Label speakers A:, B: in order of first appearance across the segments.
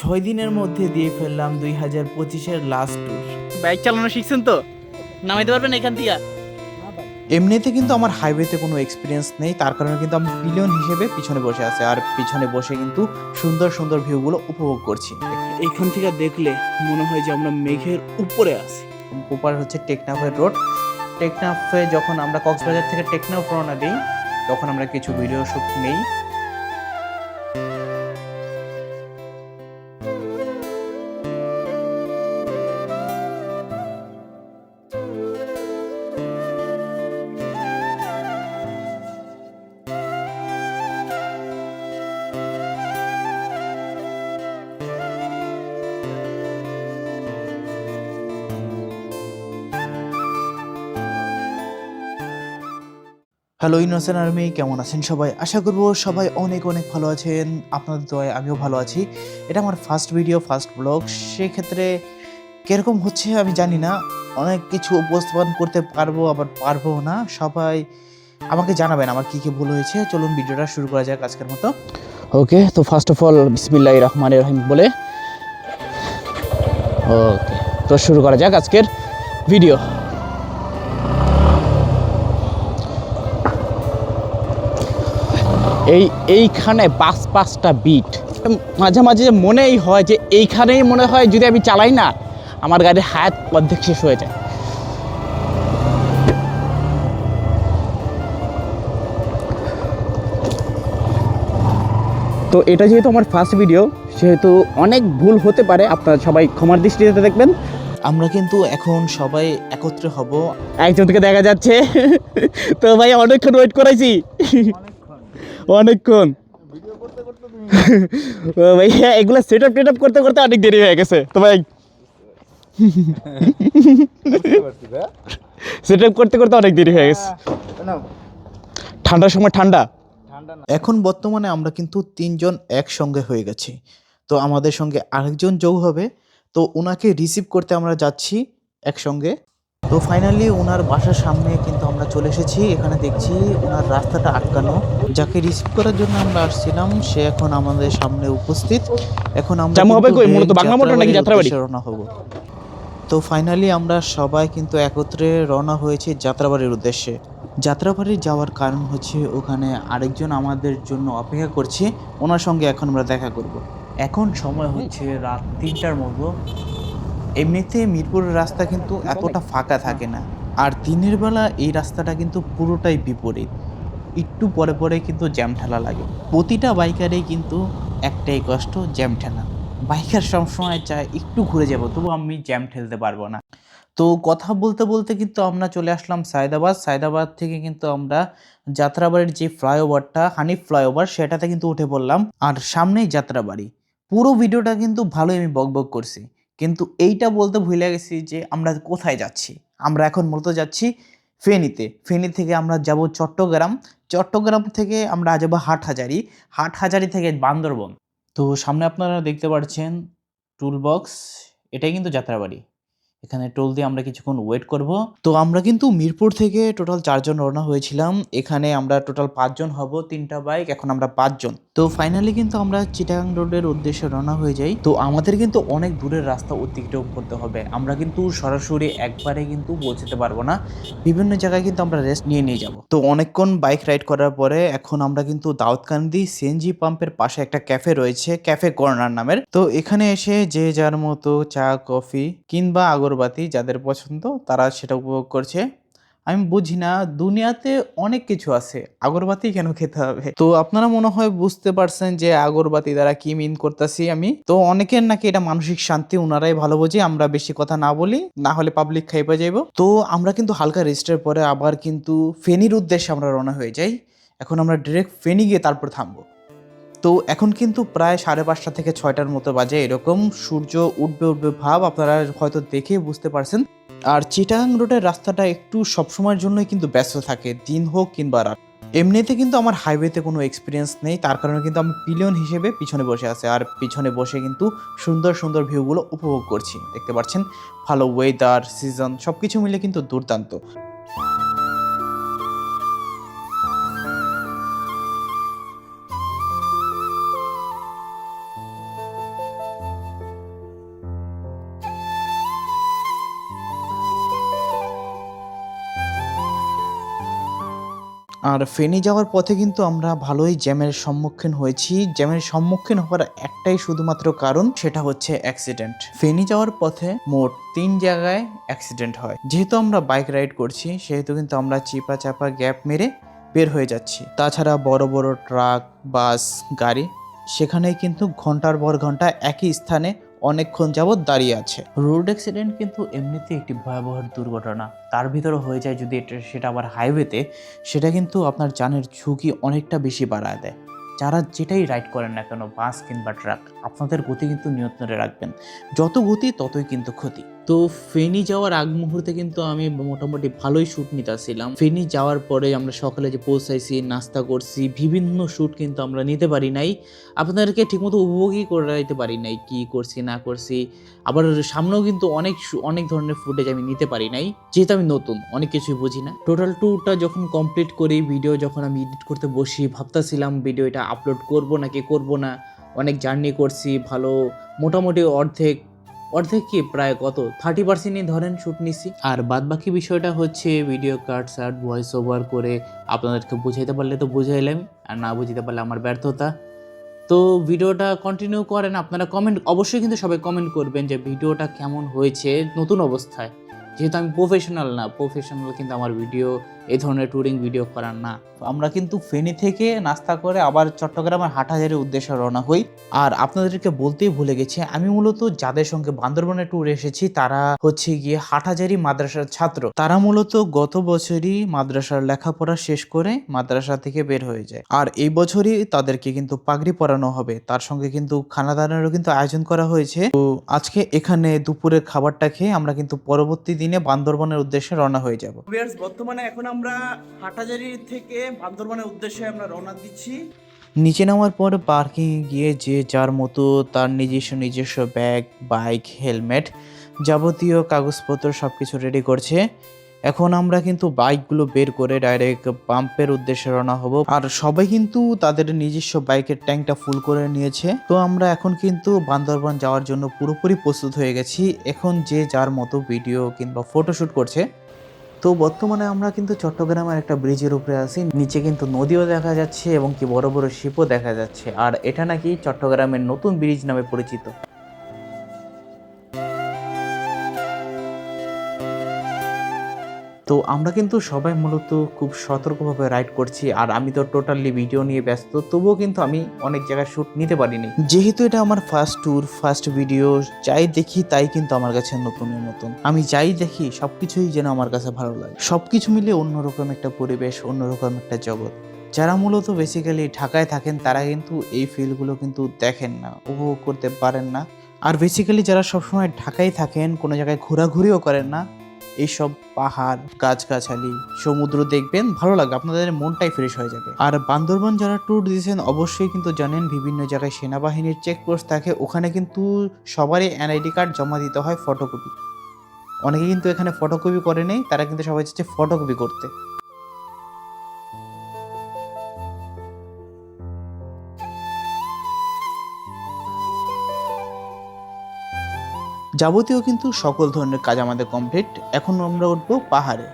A: ছয় দিনের মধ্যে দিয়ে ফেললাম দুই হাজার পঁচিশের লাস্ট ট্যুর
B: বাইক চালানো শিখছেন তো? নামাইতে পারবেন এখান থেকে
A: এমনিতে কিন্তু আমার হাইওয়েতে কোনো এক্সপিরিয়েন্স নেই তার কারণে কিন্তু আমি পিলিয়ন হিসেবে পিছনে বসে আছি আর পিছনে বসে কিন্তু সুন্দর সুন্দর ভিউগুলো উপভোগ করছি।
B: এইখান থেকে দেখলে মনে হয় যে আমরা মেঘের উপরে আছি।
A: ওপার হচ্ছে টেকনাফের রোড টেকনাফে যখন আমরা কক্সবাজার থেকে টেকনাফ রওনা দিই তখন আমরা কিছু ভিডিও শুট নেই। হ্যালো ইনোসেন আর্মি কেমন আছেন সবাই? আশা করব সবাই অনেক অনেক ভালো আছেন। আপনাদের দোয়ায় আমিও ভালো আছি। এটা আমার ফার্স্ট ভিডিও ফার্স্ট ব্লগ সেক্ষেত্রে কীরকম হচ্ছে আমি জানি না। অনেক কিছু উপস্থাপন করতে পারব, আবার পারব না। সবাই আমাকে জানাবেন আমার কী কী ভুল হয়েছে। চলুন ভিডিওটা শুরু করা যাক আজকের মতো।
B: ওকে তো ফার্স্ট অফ অল বিসমিল্লাহ রহমান রহিম বলে। ওকে তো শুরু করা যাক আজকের ভিডিও এই এইখানে পাঁচ পাঁচটা বিট মাঝে মাঝে মনেই হয় যে এইখানেই মনে হয় যদি আমি চালাই না আমার গাড়ির হায়াত অর্ধেক শেষ হয়ে যায়। তো এটা যেহেতু আমার ফার্স্ট ভিডিও সেহেতু অনেক ভুল হতে পারে আপনারা সবাই ক্ষমার দৃষ্টিতে দেখবেন।
A: আমরা কিন্তু এখন সবাই একত্রে হব।
B: একজনকে দেখা যাচ্ছে। তো ভাই অনেকক্ষণ ওয়েট করাইছি। অনেকক্ষণ। ভাইয়া ভাই এগুলো সেট আপ টেট আপ করতে করতে অনেক দেরি হয়ে গেছে। তো ভাই সেট আপ করতে করতে অনেক দেরি হয়ে গেছে। ঠান্ডার সময় ঠান্ডা।
A: এখন বর্তমানে আমরা কিন্তু তিনজন একসঙ্গে হয়ে গেছি। তো আমাদের সঙ্গে আরেকজন যোগ হবে। তো ওনাকে রিসিভ করতে আমরা যাচ্ছি একসঙ্গে। তো ফাইনালি ওনার বাসার সামনে কিন্তু আমরা চলে এসেছি। এখানে দেখছি ওনার রাস্তাটা আটকানো। যাকে রিসিভ করার জন্য আমরা আসছিলাম সে এখন আমাদের সামনে উপস্থিত। এখন আমরা রওনা হব। তো ফাইনালি আমরা সবাই কিন্তু একত্রে রওনা হয়েছি যাত্রাবাড়ির উদ্দেশ্যে। যাত্রাবাড়ি যাওয়ার কারণ হচ্ছে ওখানে আরেকজন আমাদের জন্য অপেক্ষা করছে। ওনার সঙ্গে এখন আমরা দেখা করব। এখন সময় হচ্ছে রাত তিনটার মতো। এমনিতে মিরপুরের রাস্তা কিন্তু এতটা ফাঁকা থাকে না। আর দিনের বেলা এই রাস্তাটা কিন্তু পুরোটাই বিপরীত। একটু পরে পরে কিন্তু জ্যাম ঠেলা লাগে। প্রতিটা বাইকারেই কিন্তু একটাই কষ্ট জ্যাম ঠেলা। বাইকার সবসময় চায় একটু ঘুরে যাব তবু আমি জ্যাম ঠেলতে পারব না। তো কথা বলতে বলতে কিন্তু আমরা চলে আসলাম সায়দাবাদ। সায়দাবাদ থেকে কিন্তু আমরা যাত্রাবাড়ির যে ফ্লাইওভারটা হানিফ ফ্লাইওভার সেটাতে কিন্তু উঠে পড়লাম। আর সামনেই যাত্রাবাড়ি। পুরো ভিডিওটা কিন্তু ভালোই আমি বকবক করছি। কিন্তু এইটা বলতে ভুলে গেছি যে আমরা কোথায় যাচ্ছি। আমরা এখন মূলত যাচ্ছি ফেনীতে। ফেনী থেকে আমরা যাব চট্টগ্রাম। চট্টগ্রাম থেকে আমরা যাব হাটহাজারি। হাটহাজারি থেকে বান্দরবন। তো সামনে আপনারা দেখতে পাচ্ছেন টুল বক্স এটাই কিন্তু যাত্রাবাড়ি। এখানে টোল দিয়ে আমরা কিছুক্ষণ ওয়েট করব। তো আমরা কিন্তু মিরপুর থেকে টোটাল চারজন রওনা হয়েছিলাম। এখানে আমরা টোটাল পাঁচজন হব, তিনটা বাইক এখন আমরা পাঁচজন। তো ফাইনালি কিন্তু আমরা চিটাগাং রোডের উদ্দেশ্যে রওনা হয়ে যাই। তো আমাদের কিন্তু অনেক দূরের রাস্তা অতিক্রম করতে হবে। আমরা কিন্তু সরাসরি একবারে কিন্তু পৌঁছতে পারব না। বিভিন্ন জায়গায় কিন্তু আমরা রেস্ট নিয়ে নিয়ে যাব। তো অনেকক্ষণ বাইক রাইড করার পরে এখন আমরা কিন্তু দাউদকান্দি সিএনজি পাম্পের পাশে একটা ক্যাফে রয়েছে ক্যাফে কর্নার নামের। তো এখানে এসে যে যার মতো চা কফি কিংবা আগরবাতি যাদের পছন্দ তারা সেটা উপভোগ করছে। আমি বুঝি না, দুনিয়াতে অনেক কিছু আছে, আগরবাতি কেন খেতে হবে? তো আপনারা মনে হয় বুঝতে পারছেন যে আগরবাতি দ্বারা কি মিন করতেছি আমি। তো অনেকের নাকি এটা মানসিক শান্তি ওনারাই ভালো বোঝে, আমরা বেশি কথা না বলি, না হলে পাবলিক খাইপা যাইব। তো আমরা কিন্তু হালকা রেস্টের পরে আবার কিন্তু ফেনীর উদ্দেশ্যে আমরা রওনা হয়ে যাই। এখন আমরা ডিরেক্ট ফেনী গিয়ে তারপর থামবো। তো এখন কিন্তু প্রায় সাড়ে পাঁচটা থেকে ছয়টার মতো বাজে এরকম। সূর্য উঠবে উঠবে ভাব আপনারা হয়তো দেখে বুঝতে পারছেন। আর চিটাগাং রোডের রাস্তাটা একটু সবসময়ের জন্যই কিন্তু ব্যস্ত থাকে, দিন হোক কিংবা রাত। এমনিতে কিন্তু আমার হাইওয়েতে কোনো এক্সপিরিয়েন্স নেই, তার কারণে কিন্তু আমি পিলিয়ন হিসেবে পিছনে বসে আছি আর পিছনে বসে কিন্তু সুন্দর সুন্দর ভিউগুলো উপভোগ করছি, দেখতে পাচ্ছেন? ভালো ওয়েদার সিজন সব কিছু মিলে কিন্তু দুর্দান্ত। আর ফেনী যাওয়ার পথে কিন্তু আমরা ভালোই জ্যামের সম্মুখীন হয়েছি। জ্যামের সম্মুখীন হওয়ার একটাই শুধুমাত্র কারণ সেটা হচ্ছে অ্যাক্সিডেন্ট ফেনী যাওয়ার পথে মোট তিন জায়গায় অ্যাক্সিডেন্ট হয়। যেহেতু আমরা বাইক রাইড করছি, সেহেতু কিন্তু আমরা চিপা চাপা গ্যাপ মেরে বের হয়ে যাচ্ছি। তাছাড়া বড় বড় ট্রাক বাস গাড়ি সেখানে কিন্তু ঘণ্টার পর ঘণ্টা একই স্থানে অনেকক্ষণ যাবৎ দাঁড়িয়ে আছে। রোড অ্যাক্সিডেন্ট কিন্তু এমনিতে একটি ভয়াবহ দুর্ঘটনা। তার ভিতরে হয়ে যায় যদি এটা সেটা আবার হাইওয়েতে, সেটা কিন্তু আপনার যানের ঝুঁকি অনেকটা বেশি বাড়ায় দেয়। যারা যেটাই রাইড করেন না কেন, বাস কিংবা ট্রাক, আপনাদের গতি কিন্তু নিয়ন্ত্রণে রাখবেন। যত গতি, ততই কিন্তু ক্ষতি। তো ফেনী যাওয়ার আগ মুহূর্তে কিন্তু আমি মোটামুটি ভালোই শ্যুট নিতেছিলাম। ফেনী যাওয়ার পরে আমরা সকালে যে পৌঁছাইছি, নাস্তা করছি, বিভিন্ন শ্যুট কিন্তু আমরা নিতে পারি নাই। আপনাদেরকে ঠিকমতো উপভোগই করাইতে পারি নাই, কি করছি, না করছি। আবার সামনেও কিন্তু অনেক অনেক ধরনের ফুটেজ আমি নিতে পারি নাই, যেহেতু আমি নতুন, অনেক কিছুই বুঝি না। টোটাল ট্যুরটা যখন কমপ্লিট করি ভিডিও যখন আমি এডিট করতে বসি, ভাবতেছিলাম ভিডিও এটা আপলোড করব নাকি করব না, অনেক জার্নি করছি, ভালো, মোটামুটি অর্ধেক অর্ধেক কি প্রায় কত? থার্টি পার্সেন্টই ধরেন শ্যুট নিছি আর বাদ বাকি বিষয়টা হচ্ছে video cut short voice over করে আপনাদেরকে বুঝাইতে পারলে তো বুঝাইলাম, আর না বুঝাইতে পারলে আমার ব্যর্থতা। তো ভিডিওটা কন্টিনিউ করেন, আপনারা কমেন্ট অবশ্যই কিন্তু সবাই কমেন্ট করবেন যে ভিডিওটা কেমন হয়েছে নতুন অবস্থায়। যেহেতু আমি প্রফেশনাল না প্রফেশনাল কিন্তু আমার ভিডিও এই ধরনের ট্যুরিং ভিডিও করার না। আমরা কিন্তু ফেনী থেকে নাস্তা করে আবার চট্টগ্রামের হাটহাজারির উদ্দেশ্যে রওনা হই। আর আপনাদেরকে বলতেই ভুলে গেছি, আমি মূলত যাদের সঙ্গে বান্দরবনে ট্যুর এসেছি, তারা হচ্ছে গিয়ে হাটহাজারি মাদ্রাসার ছাত্র। তারা মূলত গত বছরই মাদ্রাসার লেখাপড়া শেষ করে মাদ্রাসা থেকে বের হয়ে যায়। আর এই বছরই তাদেরকে কিন্তু পাগড়ি পরানো হবে। তার সঙ্গে কিন্তু খানা দানারও কিন্তু আয়োজন করা হয়েছে। তো আজকে এখানে দুপুরের খাবারটা খেয়ে আমরা কিন্তু পরবর্তী দিনে বান্দরবনের উদ্দেশ্যে রওনা হয়ে যাব।
B: বর্তমানে এখন আমরা হাটাজারি থেকে বান্দরবানের উদ্দেশ্যে আমরা রওনা দিচ্ছি।
A: নিচে নামার পর পার্কিং গিয়ে যে যার মতো তার নিজস্ব নিজস্ব ব্যাগ, বাইক, হেলমেট যাবতীয় কাগজপত্র সব কিছু রেডি করছে। এখন আমরা কিন্তু বাইকগুলো বের করে ডাইরেক্ট পাম্পের উদ্দেশ্যে রওনা হব। আর সবাই কিন্তু তাদের নিজস্ব বাইকের ট্যাঙ্কটা ফুল করে নিয়েছে। তো আমরা এখন কিন্তু বান্দরবান যাওয়ার জন্য পুরোপুরি প্রস্তুত হয়ে গেছি। এখন যে যার মতো ভিডিও কিংবা ফটোশ্যুট করছে। তো বর্তমানে আমরা কিন্তু চট্টগ্রামের একটা ব্রিজের উপরে আছি। নিচে কিন্তু নদীও দেখা যাচ্ছে এবং কি বড় বড় শিপও দেখা যাচ্ছে। আর এটা নাকি চট্টগ্রামের নতুন ব্রিজ নামে পরিচিত। তো আমরা কিন্তু সবাই মূলত খুব সতর্কভাবে রাইড করছি, আর আমি তো টোটালি ভিডিও নিয়ে ব্যস্ত, তবুও কিন্তু আমি অনেক জায়গায় শ্যুট নিতে পারিনি। যেহেতু এটা আমার ফার্স্ট ট্যুর ফার্স্ট ভিডিও যাই দেখি তাই কিন্তু আমার কাছে নতুনের মতন। আমি যাই দেখি সব কিছুই যেন আমার কাছে ভালো লাগে। সবকিছু মিলে অন্যরকম একটা পরিবেশ, অন্যরকম একটা জগৎ। যারা মূলত বেসিক্যালি ঢাকায় থাকেন, তারা কিন্তু এই ফিলগুলো কিন্তু দেখেন না, উপভোগ করতে পারেন না। আর বেসিক্যালি যারা সবসময় ঢাকায় থাকেন, কোনো জায়গায় ঘোরাঘুরিও করেন না এইসব পাহাড়, গাছগাছালি, সমুদ্র দেখবেন, ভালো লাগবে, আপনাদের মনটাই ফ্রেশ হয়ে যাবে। আর বান্দরবান যারা ট্যুর দিয়েছেন, অবশ্যই কিন্তু জানেন, বিভিন্ন জায়গায় সেনাবাহিনীর চেকপোস্ট থাকে, ওখানে কিন্তু সবারই এনআইডি কার্ড জমা দিতে হয় ফটোকপি অনেকে কিন্তু এখানে ফটোকপি করে নেই, তারা কিন্তু সবাই চাচ্ছে ফটোকপি করতে। যাবতীয় কিন্তু সকল ধরনের কাজ আমাদের কমপ্লিট এখন আমরা উঠবো পাহাড়ে।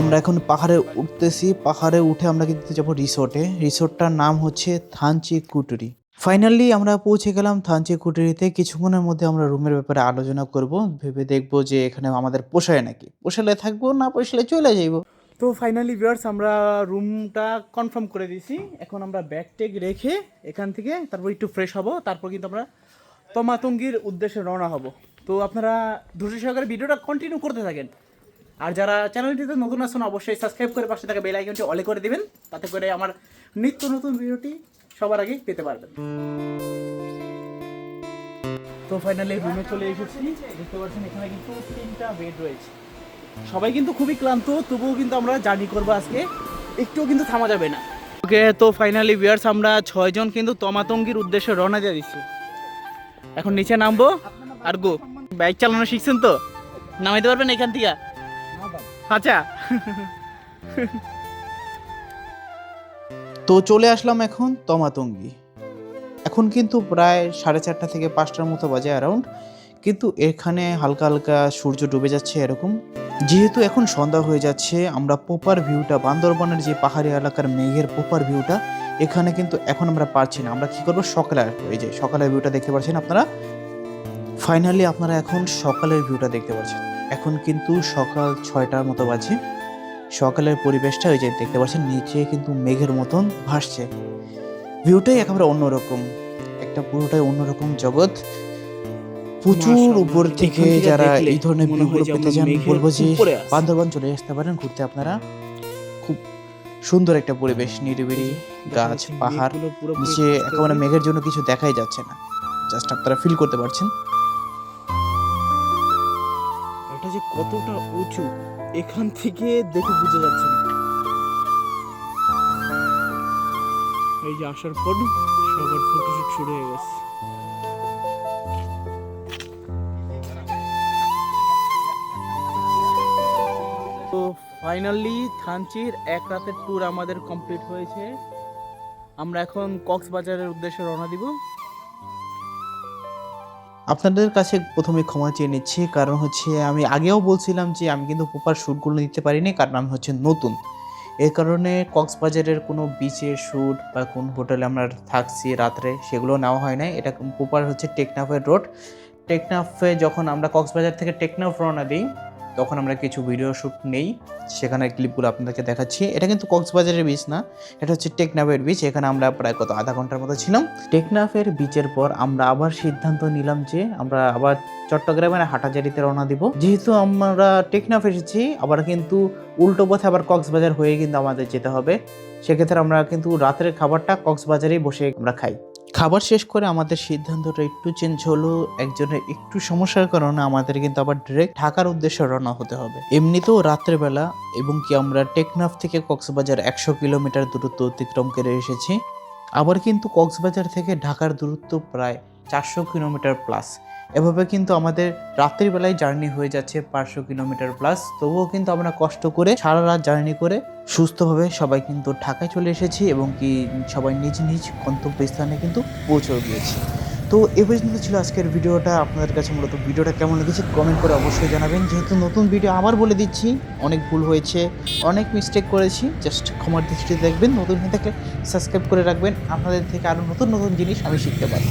A: আমরা এখন পাহাড়ে উঠতেছি। পাহাড়ে উঠে আমরা কিন্তু যাব রিসোর্টে। রিসোর্টটার নাম হচ্ছে থানচি কুটুরি। ফাইনালি আমরা পৌঁছে গেলাম থানচি কুটুরিতে। কিছুক্ষণের মধ্যে আমরা রুমের ব্যাপারে আলোচনা করব। ভেবে দেখব যে এখানে আমাদের পোষায় নাকি। পোষালে থাকব, না পোষালে চলে যাইবো।
B: তো ফাইনালি ভিউয়ার্স আমরা রুমটা কনফার্ম করে দিয়েছি। এখন আমরা ব্যাগ টেক রেখে এখান থেকে তারপর একটু ফ্রেশ হব। তারপর কিন্তু আমরা তমাতঙ্গির উদ্দেশ্যে রওনা হব। তো আপনারা ধৈর্য সহকারে ভিডিওটা কন্টিনিউ করতে থাকেন। আর যারা চ্যানেলটিতে নতুন আসুন অবশ্যই সাবস্ক্রাইব করে পাশে থাকা বেল আইকনটি অলে করে দিবেন, তাতে করে আমার নিত্য নতুন ভিডিওটি সবার আগে পেতে পারবেন। তো ফাইনালি রুমে চলে এসেছি। দেখতে পাচ্ছেন, এখানে কিন্তু তিনটা বেড রয়েছে। সবাই কিন্তু খুবই ক্লান্ত, তবুও কিন্তু আমরা জার্নি করব আজকে। একটুও কিন্তু থামা যাবে না। ওকে, তো ফাইনালি বিয়ার্স আমরা ছয়জন কিন্তু তমাতঙ্গির উদ্দেশ্যে রওনা দিয়ে দিচ্ছি। এখন নিচে নামবো। আর গো বাইক চালানো শিখছেন তো? নামাইতে পারবেন এখান থেকে? আচ্ছা।
A: তো চলে আসলাম এখন তমাতঙ্গি। এখন কিন্তু প্রায় সাড়ে চারটা থেকে পাঁচটার মতো বাজে অ্যারাউন্ড কিন্তু এখানে হালকা হালকা সূর্য ডুবে যাচ্ছে এরকম। যেহেতু এখন সন্ধ্যা হয়ে যাচ্ছে, আমরা পোপার ভিউটা বান্দরবনের যে পাহাড়ি এলাকার মেঘের পোপার ভিউটা এখানে কিন্তু এখন আমরা পারছি না। আমরা কি করব? সকালে, এই যে সকালের ভিউটা দেখতে পাচ্ছেন আপনারা? ফাইনালি আপনারা এখন সকালের ভিউটা দেখতে পাচ্ছেন। এখন কিন্তু সকাল ছয়টার মতো বাজে। সকালের পরিবেশটা ওই যে দেখতে পাচ্ছেন নিচে কিন্তু মেঘের মতন ভাসছে। ভিউটাই একেবারে অন্যরকম। একটা পুরোটাই অন্যরকম জগৎ। প্রচুর উপর থেকে যারা এই ধরনের ভিউগুলো পেতে চান বলব যে বান্দরবান চলে আসতে পারেন ঘুরতে আপনারা। খুব সুন্দর একটা পরিবেশ নিরিবিলি গাছ পাহাড়। নিচে একেবারে মেঘের জন্য কিছু দেখাই যাচ্ছে না। জাস্ট আপনারা ফিল করতে পারছেন।
B: কতটা উঁচু, এখান থেকে দেখে বুঝে যাচ্ছে এই যে আসার পর সবার ফটোশুট শুরু হয়ে গেছে। তো ফাইনালি থানচির এক রাতের ট্যুর আমাদের কমপ্লিট হয়েছে। আমরা এখন কক্সবাজারের উদ্দেশ্যে রওনা দিব।
A: আপনাদের কাছে প্রথমে ক্ষমা চেয়ে নিচ্ছি, কারণ হচ্ছে আমি আগেও বলছিলাম যে আমি কিন্তু প্রপার শ্যুটগুলো নিতে পারিনি, কারণ আমি হচ্ছে নতুন। এ কারণে কক্সবাজারের কোনো বিচে শ্যুট বা কোন হোটেলে আমরা থাকছি রাত্রে, সেগুলো নেওয়া হয় না এটা প্রপার হচ্ছে টেকনাফের রোড টেকনাফে যখন আমরা কক্সবাজার থেকে টেকনাফ রওনা দিই তখন আমরা কিছু ভিডিও শ্যুট নেই সেখানে ক্লিপগুলো আপনাদেরকে দেখাচ্ছি। এটা কিন্তু কক্সবাজারের বিচ না, এটা হচ্ছে টেকনাফের বিচ এখানে আমরা প্রায় কত, আধা ঘণ্টার মতো ছিলাম। টেকনাফের বিচের পর আমরা আবার সিদ্ধান্ত নিলাম যে আমরা আবার চট্টগ্রামের হাটাজারিতে রওনা দিব। যেহেতু আমরা টেকনাফ এসেছি, আবার কিন্তু উল্টো পথে আবার কক্সবাজার হয়ে কিন্তু আমাদের যেতে হবে। সেক্ষেত্রে আমরা কিন্তু রাতের খাবারটা কক্সবাজারেই বসে আমরা খাই। খাবার শেষ করে আমাদের সিদ্ধান্তটা একটু চেঞ্জ হলো, একজনের একটু সমস্যার কারণে আমাদের কিন্তু আবার ডিরেক্ট ঢাকার উদ্দেশ্যে রওনা হতে হবে। এমনিতেও রাত্রেবেলা এবং কি আমরা টেকনাফ থেকে কক্সবাজার একশো কিলোমিটার দূরত্ব অতিক্রম করে এসেছি, আবার কিন্তু কক্সবাজার থেকে ঢাকার দূরত্ব প্রায় চারশো কিলোমিটার প্লাস এভাবে কিন্তু আমাদের রাত্রির বেলায় জার্নি হয়ে যাচ্ছে পাঁচশো কিলোমিটার প্লাস তবুও কিন্তু আমরা কষ্ট করে সারা রাত জার্নি করে সুস্থভাবে সবাই কিন্তু ঢাকায় চলে এসেছি এবং কি সবাই নিজ নিজ গন্তব্যস্থানে কিন্তু পৌঁছেও গিয়েছি। তো এ পর্যন্ত ছিল আজকের ভিডিওটা। আপনাদের কাছে মূলত ভিডিওটা কেমন লেগেছে কমেন্ট করে অবশ্যই জানাবেন। যেহেতু নতুন ভিডিও আবার বলে দিচ্ছি, অনেক ভুল হয়েছে, অনেক মিস্টেক করেছি। জাস্ট ক্ষমার দৃষ্টিতে দেখবেন, নতুন হয়ে থাকলে সাবস্ক্রাইব করে রাখবেন। আপনাদের থেকে আরও নতুন নতুন জিনিস আমি শিখতে পারি